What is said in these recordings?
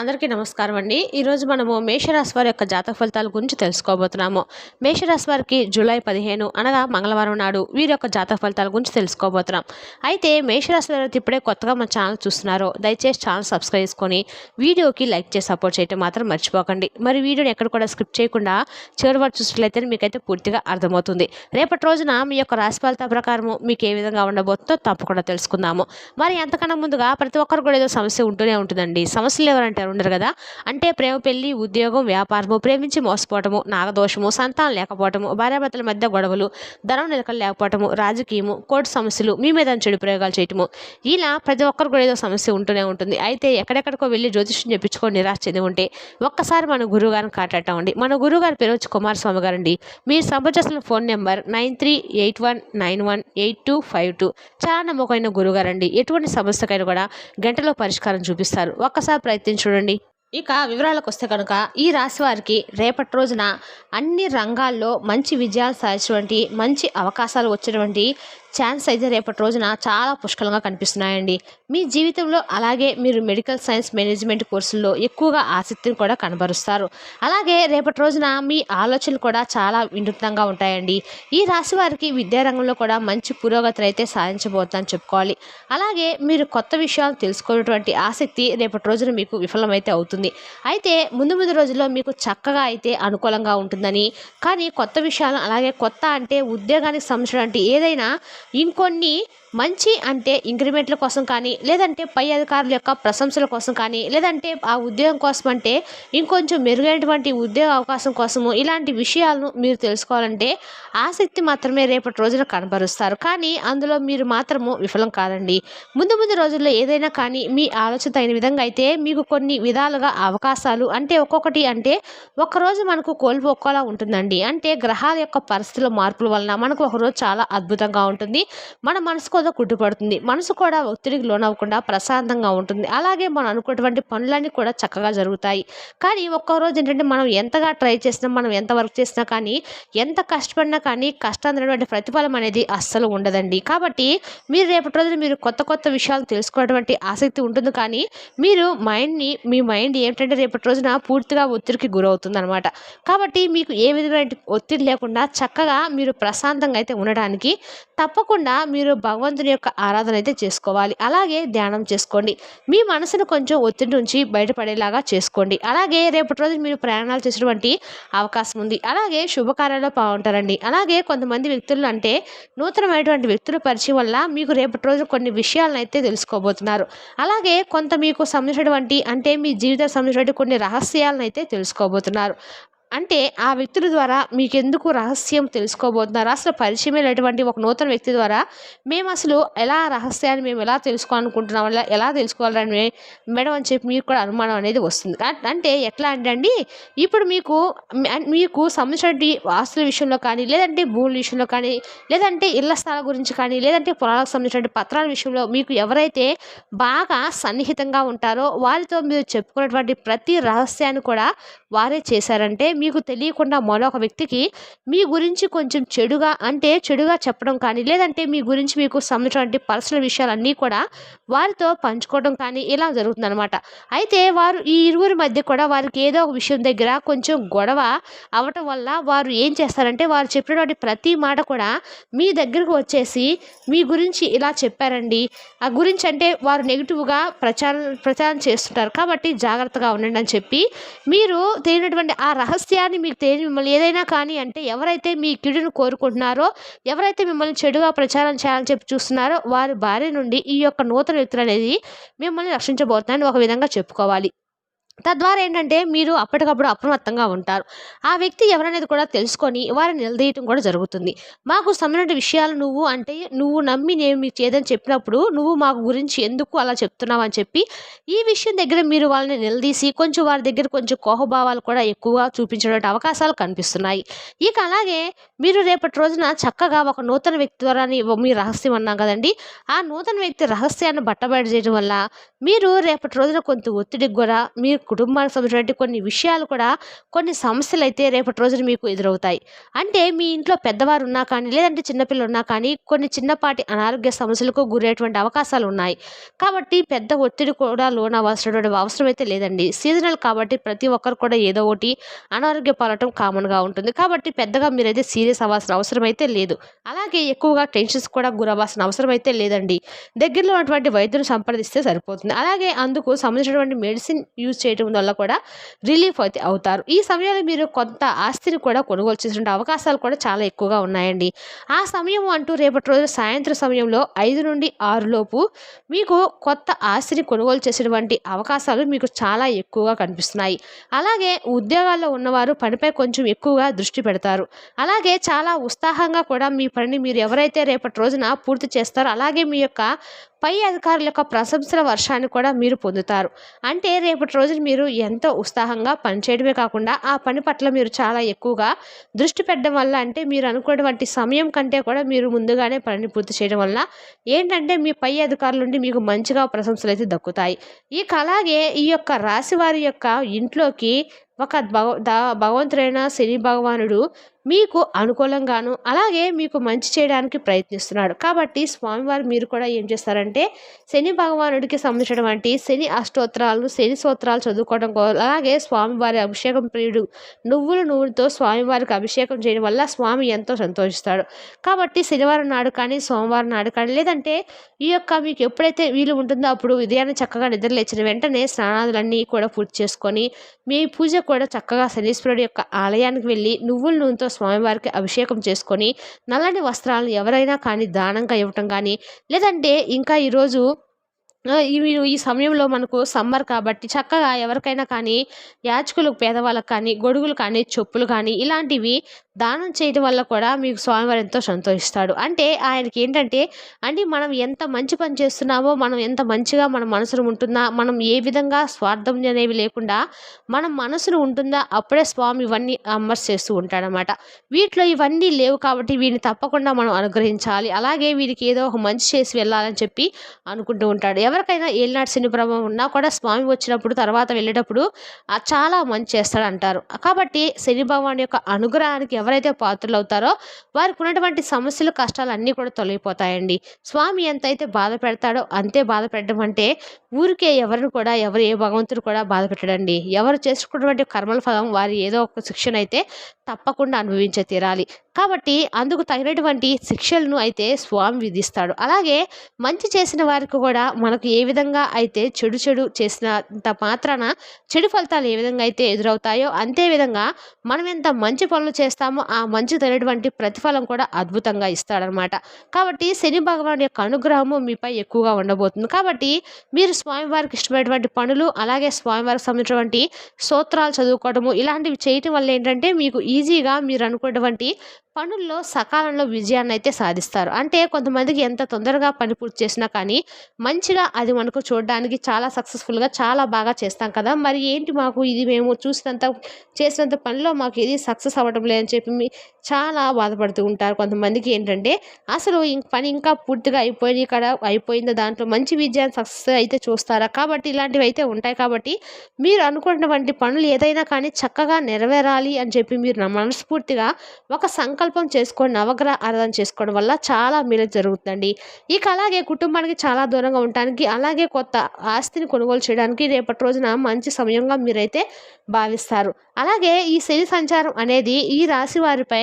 అందరికీ నమస్కారం అండి. ఈరోజు మనము మేషరాశి వారి యొక్క జాతక ఫలితాల గురించి తెలుసుకోబోతున్నాము. మేషరాశి వారికి జూలై పదిహేను అనగా మంగళవారం నాడు వీరి యొక్క జాతక ఫలితాల గురించి తెలుసుకోబోతున్నాం. అయితే మేషరాశి వారి ఇప్పుడే కొత్తగా మన ఛానల్ చూస్తున్నారో దయచేసి ఛానల్ సబ్స్క్రైబ్ చేసుకొని వీడియోకి లైక్ చేసి సపోర్ట్ చేయడం మాత్రం మర్చిపోకండి. మరి వీడియోని ఎక్కడ కూడా స్క్రిప్ట్ చేయకుండా చివరి వారు చూసినట్లయితే మీకైతే పూర్తిగా అర్థమవుతుంది. రేపటి రోజున మీ యొక్క రాశి ఫలితాల ప్రకారము మీకు ఏ విధంగా ఉండబోతుందో తప్పకుండా తెలుసుకుందాము. మరి ఎంతకన్నా ముందుగా ప్రతి ఒక్కరు కూడా ఏదో సమస్య ఉంటూనే ఉంటుందండి. సమస్యలు ఎవరంటారు? ఉండరు కదా. అంటే ప్రేమ పెళ్ళి ఉద్యోగం వ్యాపారము ప్రేమించి మోసపోవటము నాగదోషము సంతానం లేకపోవటము భార్యాభర్తల మధ్య గొడవలు ధనం నిలకలు లేకపోవటము రాజకీయము కోర్టు సమస్యలు మీ మీద చెడు ప్రయోగాలు చేయటము. ఇలా ప్రతి ఒక్కరు కూడా ఏదో సమస్య ఉంటూనే ఉంటుంది. అయితే ఎక్కడెక్కడికో వెళ్ళి జ్యోతిష్యం చెప్పించుకొని నిరాశ చెంది ఉంటే ఒక్కసారి మన గురువు గారిని మన గురువుగారి పేరు వచ్చి కుమారస్వామి గారండి. మీరు సంప్రదిస్తున్న phone number nine three eight one nine one eight two five two. చాలా నమ్మకమైన గురువుగారండి. ఎటువంటి సమస్యకైనా కూడా గంటలో పరిష్కారం చూపిస్తారు. ఒక్కసారి ప్రయత్నించడం చూడండి. ఇక వివరాలకు వస్తే కనుక ఈ రాశి వారికి రేపటి రోజున అన్ని రంగాల్లో మంచి విజయాలు సాధించినటువంటి మంచి అవకాశాలు వచ్చినటువంటి ఛాన్స్ అయితే రేపటి రోజున చాలా పుష్కలంగా కనిపిస్తున్నాయండి. మీ జీవితంలో అలాగే మీరు మెడికల్ సైన్స్ మేనేజ్మెంట్ కోర్సుల్లో ఎక్కువగా ఆసక్తిని కూడా కనబరుస్తారు. అలాగే రేపటి రోజున మీ ఆలోచనలు కూడా చాలా వినూత్నంగా ఉంటాయండి. ఈ రాశి వారికి విద్యారంగంలో కూడా మంచి పురోగతిని అయితే సాధించబోతుందని చెప్పుకోవాలి. అలాగే మీరు కొత్త విషయాలు తెలుసుకునేటువంటి ఆసక్తి రేపటి రోజున మీకు విఫలమైతే అవుతుంది. అయితే ముందు ముందు రోజుల్లో మీకు చక్కగా అయితే అనుకూలంగా ఉంటుందని కానీ కొత్త విషయాలు అలాగే కొత్త అంటే ఉద్యోగానికి సంబంధించినటువంటి ఏదైనా ఇంకొన్ని మంచి అంటే ఇంక్రిమెంట్ల కోసం కానీ లేదంటే పై అధికారుల యొక్క ప్రశంసల కోసం కానీ లేదంటే ఆ ఉద్యోగం కోసం అంటే ఇంకొంచెం మెరుగైనటువంటి ఉద్యోగ అవకాశం కోసము ఇలాంటి విషయాలను మీరు తెలుసుకోవాలంటే ఆసక్తి మాత్రమే రేపటి రోజున కనబరుస్తారు. కానీ అందులో మీరు మాత్రము విఫలం కాదండి. ముందు ముందు రోజుల్లో ఏదైనా కానీ మీ ఆలోచన తగిన విధంగా అయితే మీకు కొన్ని విధాలుగా అవకాశాలు అంటే ఒక్కొక్కటి అంటే ఒకరోజు మనకు కోల్పోకోలా ఉంటుందండి. అంటే గ్రహాల యొక్క పరిస్థితుల మార్పుల వలన మనకు ఒకరోజు చాలా అద్భుతంగా ఉంటుంది. మన మనసుకు ఎక్కువగా కుట్టుపడుతుంది. మనసు కూడా ఒత్తిడికి లోనవ్వకుండా ప్రశాంతంగా ఉంటుంది. అలాగే మనం అనుకున్నటువంటి పనులన్నీ కూడా చక్కగా జరుగుతాయి. కానీ ఒక్కరోజు ఏంటంటే మనం ఎంతగా ట్రై చేసినా మనం ఎంత వర్క్ చేసినా కానీ ఎంత కష్టపడినా కానీ కష్టాన్ని ప్రతిఫలం అనేది అస్సలు ఉండదండి. కాబట్టి మీరు రేపటి రోజున మీరు కొత్త కొత్త విషయాలు తెలుసుకునేటువంటి ఆసక్తి ఉంటుంది కానీ మీరు మైండ్ని మీ మైండ్ ఏంటంటే రేపటి రోజున పూర్తిగా ఒత్తిడికి గురవుతుంది అనమాట కాబట్టి మీకు ఏ విధమైన ఒత్తిడి లేకుండా చక్కగా మీరు ప్రశాంతంగా అయితే ఉండడానికి తప్పకుండా మీరు భగవంతుని యొక్క ఆరాధన అయితే చేసుకోవాలి. అలాగే ధ్యానం చేసుకోండి. మీ మనసును కొంచెం ఒత్తిడి నుంచి బయటపడేలాగా చేసుకోండి. అలాగే రేపటి రోజు మీరు ప్రయాణాలు చేసినటువంటి అవకాశం ఉంది. అలాగే శుభకార్యాల్లో బాగుంటారండి అలాగే కొంతమంది వ్యక్తులు అంటే నూతనమైనటువంటి వ్యక్తుల పరిచయం వల్ల మీకు రేపటి రోజు కొన్ని విషయాలను అయితే తెలుసుకోబోతున్నారు. అలాగే కొంత మీకు సంబంధించినటువంటి అంటే మీ జీవితం సంబంధించినటువంటి కొన్ని రహస్యాలను అయితే తెలుసుకోబోతున్నారు. అంటే ఆ వ్యక్తుల ద్వారా మీకెందుకు రహస్యం తెలుసుకోబోతున్నారు? అసలు పరిచయం లేనటువంటి ఒక నూతన వ్యక్తి ద్వారా మేము అసలు ఎలా రహస్యాన్ని మేము ఎలా తెలుసుకోవాలనుకుంటున్నాం? ఎలా ఎలా తెలుసుకోవాలని మేడం అని చెప్పి మీకు కూడా అనుమానం అనేది వస్తుంది. అంటే ఎట్లా అంటే అండి ఇప్పుడు మీకు మీకు సంబంధించినటువంటి ఆస్తుల విషయంలో కానీ లేదంటే భూముల విషయంలో కానీ లేదంటే ఇళ్ళ స్థలాల గురించి కానీ లేదంటే పొలాలకు సంబంధించిన పత్రాల విషయంలో మీకు ఎవరైతే బాగా సన్నిహితంగా ఉంటారో వారితో మీరు చెప్పుకున్నటువంటి ప్రతి రహస్యాన్ని కూడా వారే చేశారంటే మీకు తెలియకుండా మరొక వ్యక్తికి మీ గురించి కొంచెం చెడుగా అంటే చెడుగా చెప్పడం కానీ లేదంటే మీ గురించి మీకు సంబంధించినటువంటి పర్సనల్ విషయాలన్నీ కూడా వారితో పంచుకోవడం కానీ ఇలా జరుగుతుందనమాట అయితే వారు ఈ ఇరువురి మధ్య కూడా వారికి ఏదో ఒక విషయం దగ్గర కొంచెం గొడవ అవటం వల్ల వారు ఏం చేస్తారంటే వారు చెప్పినటువంటి ప్రతి మాట కూడా మీ దగ్గరకు వచ్చేసి మీ గురించి ఇలా చెప్పారండి. ఆ గురించి అంటే వారు నెగిటివ్గా ప్రచారం ప్రచారం చేస్తుంటారు కాబట్టి జాగ్రత్తగా ఉండండి అని చెప్పి మీరు తెలియనటువంటి ఆ రహస్యాన్ని మీకు తెలియని మిమ్మల్ని ఏదైనా కానీ అంటే ఎవరైతే మీ కిడును కోరుకుంటున్నారో ఎవరైతే మిమ్మల్ని చెడుగా ప్రచారం చేయాలని చెప్పి చూస్తున్నారో వారి భార్య నుండి ఈ యొక్క నూతన వ్యక్తులు అనేది మిమ్మల్ని రక్షించబోతున్నారని ఒక విధంగా చెప్పుకోవాలి. తద్వారా ఏంటంటే మీరు అప్పటికప్పుడు అప్రమత్తంగా ఉంటారు. ఆ వ్యక్తి ఎవరనేది కూడా తెలుసుకొని వారిని నిలదీయటం కూడా జరుగుతుంది. మాకు సంబంధించిన విషయాలు నువ్వు అంటే నువ్వు నమ్మి నేను మీకు చేదని చెప్పినప్పుడు నువ్వు మాకు గురించి ఎందుకు అలా చెప్తున్నావు అని చెప్పి ఈ విషయం దగ్గర మీరు వాళ్ళని నిలదీసి కొంచెం వారి దగ్గర కొంచెం కోహభావాలు కూడా ఎక్కువగా చూపించడానికి అవకాశాలు కనిపిస్తున్నాయి. ఇక అలాగే మీరు రేపటి రోజున చక్కగా ఒక నూతన వ్యక్తి ద్వారా మీ రహస్యం అన్నాం కదండి. ఆ నూతన వ్యక్తి రహస్యాన్ని బట్టబయట చేయడం వల్ల మీరు రేపటి రోజున కొంత ఒత్తిడికి కూడా మీరు కుటుంబానికి సంబంధించినటువంటి కొన్ని విషయాలు కూడా కొన్ని సమస్యలు అయితే రేపటి రోజున మీకు ఎదురవుతాయి. అంటే మీ ఇంట్లో పెద్దవారు ఉన్నా కానీ లేదంటే చిన్నపిల్లలు ఉన్నా కానీ కొన్ని చిన్నపాటి అనారోగ్య సమస్యలకు గురయ్యేటువంటి అవకాశాలు ఉన్నాయి. కాబట్టి పెద్ద ఒత్తిడి కూడా లోనవలసినటువంటి అవసరం అయితే లేదండి. సీజనల్ కాబట్టి ప్రతి ఒక్కరు కూడా ఏదో ఒకటి అనారోగ్య పాలటం కామన్గా ఉంటుంది. కాబట్టి పెద్దగా మీరైతే సీరియస్ అవ్వాల్సిన అవసరం అయితే లేదు. అలాగే ఎక్కువగా టెన్షన్స్ కూడా గురవ్వాల్సిన అవసరం అయితే లేదండి. దగ్గరలో ఉన్నటువంటి వైద్యుని సంప్రదిస్తే సరిపోతుంది. అలాగే అందుకు సంబంధించినటువంటి మెడిసిన్ యూజ్ చేయడం వల్ల కూడా రిలీఫ్ అయితే అవుతారు. ఈ సమయంలో మీరు కొంత ఆస్తిని కూడా కొనుగోలు చేసిన అవకాశాలు కూడా చాలా ఎక్కువగా ఉన్నాయండి. ఆ సమయం అంటూ రేపటి రోజు సాయంత్రం సమయంలో ఐదు నుండి ఆరు లోపు మీకు కొత్త ఆస్తిని కొనుగోలు చేసినటువంటి అవకాశాలు మీకు చాలా ఎక్కువగా కనిపిస్తున్నాయి. అలాగే ఉద్యోగాల్లో ఉన్నవారు పనిపై కొంచెం ఎక్కువగా దృష్టి పెడతారు. అలాగే చాలా ఉత్సాహంగా కూడా మీ పనిని మీరు ఎవరైతే రేపటి రోజున పూర్తి చేస్తారో అలాగే మీ యొక్క పై అధికారుల యొక్క ప్రశంసల వర్షాన్ని కూడా మీరు పొందుతారు. అంటే రేపటి రోజున మీరు ఎంతో ఉత్సాహంగా పనిచేయడమే కాకుండా ఆ పని పట్ల మీరు చాలా ఎక్కువగా దృష్టి పెట్టడం వల్ల అంటే మీరు అనుకున్నటువంటి సమయం కంటే కూడా మీరు ముందుగానే పనిని పూర్తి చేయడం వల్ల ఏంటంటే మీ పై అధికారుల నుండి మీకు మంచిగా ప్రశంసలు అయితే దక్కుతాయి. ఇక అలాగే ఈ యొక్క రాశి వారి యొక్క ఇంట్లోకి ఒక భగ భగవంతుడైన శని భగవానుడు మీకు అనుకూలంగాను అలాగే మీకు మంచి చేయడానికి ప్రయత్నిస్తున్నాడు. కాబట్టి స్వామివారు మీరు కూడా ఏం చేస్తారంటే శని భగవానుడికి సంబంధించినటువంటి శని అష్టోత్తరాలను శని స్తోత్రాలు చదువుకోవడం అలాగే స్వామివారి అభిషేకం ప్రియుడు నువ్వులు నువ్వులతో స్వామివారికి అభిషేకం చేయడం వల్ల స్వామి ఎంతో సంతోషిస్తాడు. కాబట్టి శనివారం నాడు కానీ సోమవారం నాడు కానీ లేదంటే ఈ యొక్క మీకు ఎప్పుడైతే వీలు ఉంటుందో అప్పుడు ఉదయాన్నే చక్కగా నిద్రలేచిన వెంటనే స్నానాదులన్నీ కూడా పూర్తి చేసుకొని మీ పూజ కూడా చక్కగా శనీశ్వరుడు యొక్క ఆలయానికి వెళ్ళి నువ్వుల నూనెతో స్వామివారికి అభిషేకం చేసుకొని నల్లని వస్త్రాలను ఎవరైనా కానీ దానంగా ఇవ్వటం కానీ లేదంటే ఇంకా ఈరోజు మీరు ఈ సమయంలో మనకు సమ్మర్ కాబట్టి చక్కగా ఎవరికైనా కానీ యాచకులకు పేదవాళ్ళకు కానీ గొడుగులు కానీ చెప్పులు కానీ ఇలాంటివి దానం చేయడం వల్ల కూడా మీకు స్వామివారు ఎంతో సంతోషిస్తాడు. అంటే ఆయనకి ఏంటంటే అంటే మనం ఎంత మంచి పని చేస్తున్నామో మనం ఎంత మంచిగా మన మనసును ఉంటుందా మనం ఏ విధంగా స్వార్థం అనేవి లేకుండా మనం మనసును ఉంటుందా అప్పుడే స్వామి ఇవన్నీ అమర్స్ చేస్తూ ఉంటాడనమాట. వీటిలో ఇవన్నీ లేవు కాబట్టి వీడిని తప్పకుండా మనం అనుగ్రహించాలి. అలాగే వీరికి ఏదో ఒక మంచి చేసి వెళ్ళాలని చెప్పి అనుకుంటూ ఉంటాడు. ఎవరికైనా ఏలినాటి శని ప్రభావం ఉన్నా కూడా స్వామి వచ్చినప్పుడు తర్వాత వెళ్ళేటప్పుడు చాలా మంచి చేస్తాడు అంటారు కాబట్టి శని భగవాన్ యొక్క అనుగ్రహానికి ఎవరైతే పాత్రలు అవుతారో వారికి ఉన్నటువంటి సమస్యలు కష్టాలు అన్నీ కూడా తొలగిపోతాయండి. స్వామి ఎంతైతే బాధ పెడతాడో అంతే బాధ పెట్టడం అంటే ఊరికే ఎవరిని కూడా ఎవరు ఏ భగవంతుడు కూడా బాధ పెట్టడండి. ఎవరు చేసుకున్నటువంటి కర్మల ఫలం వారి ఏదో ఒక శిక్షణ అయితే తప్పకుండా అనుభవించే తీరాలి. కాబట్టి అందుకు తగినటువంటి శిక్షలను అయితే స్వామి విధిస్తాడు. అలాగే మంచి చేసిన వారికి కూడా మన మనకు ఏ విధంగా అయితే చెడు చెడు చేసినంత మాత్రాన చెడు ఫలితాలు ఏ విధంగా అయితే ఎదురవుతాయో అంతే విధంగా మనం ఎంత మంచి పనులు చేస్తామో ఆ మంచి తగినటువంటి ప్రతిఫలం కూడా అద్భుతంగా ఇస్తాడనమాట కాబట్టి శని భగవాన్ యొక్క అనుగ్రహము మీపై ఎక్కువగా ఉండబోతుంది. కాబట్టి మీరు స్వామివారికి ఇష్టమైనటువంటి పనులు అలాగే స్వామివారికి సంబంధించినటువంటి స్తోత్రాలు చదువుకోవడము ఇలాంటివి చేయటం వల్ల ఏంటంటే మీకు ఈజీగా మీరు అనుకున్నటువంటి పనుల్లో సకాలంలో విజయాన్ని అయితే సాధిస్తారు. అంటే కొంతమందికి ఎంత తొందరగా పని పూర్తి చేసినా కానీ మంచిగా అది మనకు చూడడానికి చాలా సక్సెస్ఫుల్గా చాలా బాగా చేస్తాం కదా. మరి ఏంటి మాకు ఇది మేము చూసినంత చేసినంత పనిలో మాకు ఇది సక్సెస్ అవ్వడం లేదని చెప్పి చాలా బాధపడుతూ ఉంటారు. కొంతమందికి ఏంటంటే అసలు ఇంక పని ఇంకా పూర్తిగా అయిపోయింది ఇక్కడ అయిపోయింది దాంట్లో మంచి విజయాన్ని సక్సెస్ అయితే చూస్తారా? కాబట్టి ఇలాంటివి అయితే ఉంటాయి. కాబట్టి మీరు అనుకున్నటువంటి పనులు ఏదైనా కానీ చక్కగా నెరవేరాలి అని చెప్పి మీరు మనస్ఫూర్తిగా ఒక సంకల్పం సంకల్పం చేసుకొని నవగ్రహ ఆరాధన చేసుకోవడం వల్ల చాలా మేలు జరుగుతుందండి. ఇక అలాగే కుటుంబానికి చాలా దూరంగా ఉండటానికి అలాగే కొత్త ఆస్తిని కొనుగోలు చేయడానికి రేపటి రోజున మంచి సమయంగా మీరైతే భావిస్తారు. అలాగే ఈ శని సంచారం అనేది ఈ రాశి వారిపై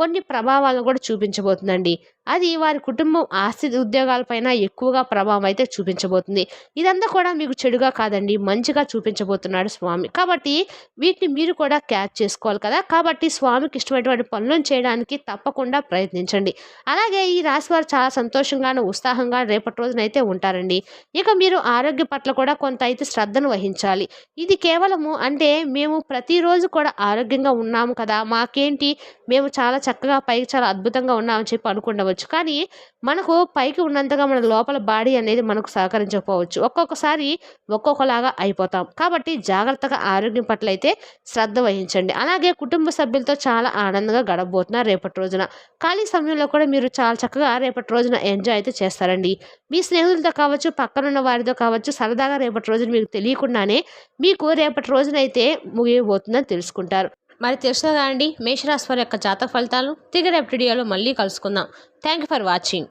కొన్ని ప్రభావాలను కూడా చూపించబోతుందండి. అది వారి కుటుంబం ఆస్తి ఉద్యోగాలపైన ఎక్కువగా ప్రభావం అయితే చూపించబోతుంది. ఇదంతా కూడా మీకు చెడుగా కాదండి. మంచిగా చూపించబోతున్నాడు స్వామి. కాబట్టి వీటిని మీరు కూడా క్యాచ్ చేసుకోవాలి కదా. కాబట్టి స్వామికి ఇష్టమైనటువంటి పనులను చేయడానికి తప్పకుండా ప్రయత్నించండి. అలాగే ఈ రాశి వారు చాలా సంతోషంగాను ఉత్సాహంగా రేపటి రోజునైతే ఉంటారండి. ఇక మీరు ఆరోగ్య పట్ల కూడా కొంత అయితే శ్రద్ధను వహించాలి. ఇది కేవలము అంటే మేము ప్రతిరోజు కూడా ఆరోగ్యంగా ఉన్నాము కదా. మాకేంటి? మేము చాలా చక్కగా పైకి చాలా అద్భుతంగా ఉన్నామని చెప్పి అనుకుండవచ్చు. కానీ మనకు పైకి ఉన్నంతగా మన లోపల బాడీ అనేది మనకు సహకరించకపోవచ్చు. ఒక్కొక్కసారి ఒక్కొక్కలాగా అయిపోతాం. కాబట్టి జాగ్రత్తగా ఆరోగ్యం పట్ల అయితే శ్రద్ధ వహించండి. అలాగే కుటుంబ సభ్యులతో చాలా ఆనందంగా గడపబోతున్నారు రేపటి రోజున. ఖాళీ సమయంలో కూడా మీరు చాలా చక్కగా రేపటి రోజున ఎంజాయ్ అయితే చేస్తారండి. మీ స్నేహితులతో కావచ్చు పక్కనున్న వారితో కావచ్చు సరదాగా రేపటి రోజున మీకు తెలియకుండానే మీకు రేపటి రోజునైతే ముగియబోతుందని తెలుసుకుంటారు. మరి తెలుసుగా అండి? మేషరాశి వారి యొక్క జాతక ఫలితాలు. తిరిగి రేపు వీడియోలో మళ్ళీ కలుసుకుందాం. Thank you for watching